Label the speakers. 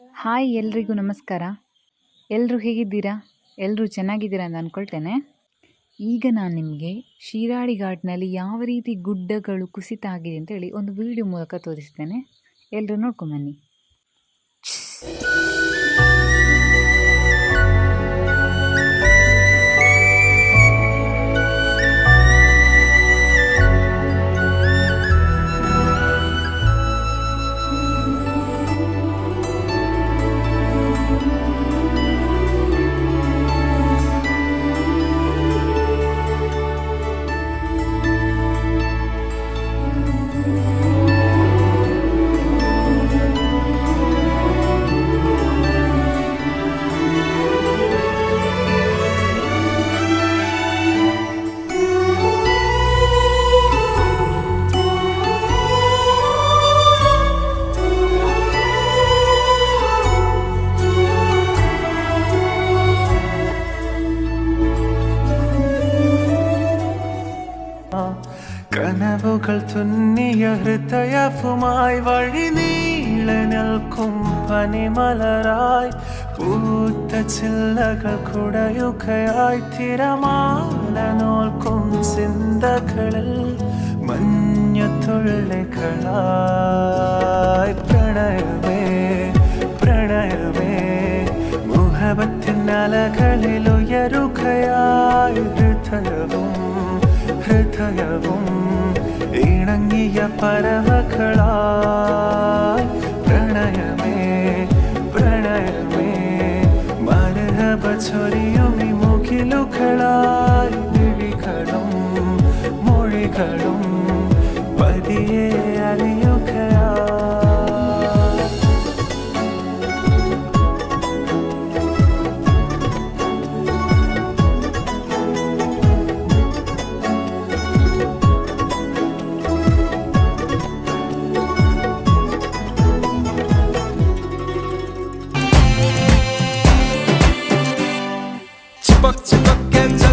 Speaker 1: Hi ಎಲ್ರಿಗೂ ನಮಸ್ಕಾರ. ಎಲ್ಲರೂ ಹೇಗಿದ್ದೀರಾ? ಎಲ್ಲರೂ ಚೆನ್ನಾಗಿದ್ದೀರಾ ಅಂತ ಅಂದ್ಕೊಳ್ತೇನೆ ಈಗ ನಾನು ನಿಮಗೆ ಶಿರಾಡಿ ಘಾಟ್ನಲ್ಲಿ ಯಾವ ರೀತಿ ಗುಡ್ಡಗಳು ಕುಸಿತ ಆಗಿದೆ ಅಂತೇಳಿ ಒಂದು ವಿಡಿಯೋ ಮೂಲಕ ತೋರಿಸ್ತೇನೆ. ಎಲ್ಲರೂ ನೋಡ್ಕೊಂಬನ್ನಿ
Speaker 2: കനവുകൾ തുന്നിയ ഹൃദയവുമായി വഴി നീള നിൽക്കും പനിമലരായി പൂത്ത ചില്ലകൾ കുടയുകയായി തിരമാല നോൽക്കും ചിന്തകളിൽ മഞ്ഞത്തുള്ളികളായി പ്രണയമേ പ്രണയമേ മുഹബത്തിനലകളിൽ ഉയരുകയായി ഹൃദയവും ഹൃദയവും ഇണങ്ങിയ പരവകളായി പ്രണയമേ പ്രണയമേ മരഹബ ചൊരിയും മുഖിലുകളായി bakçı bakken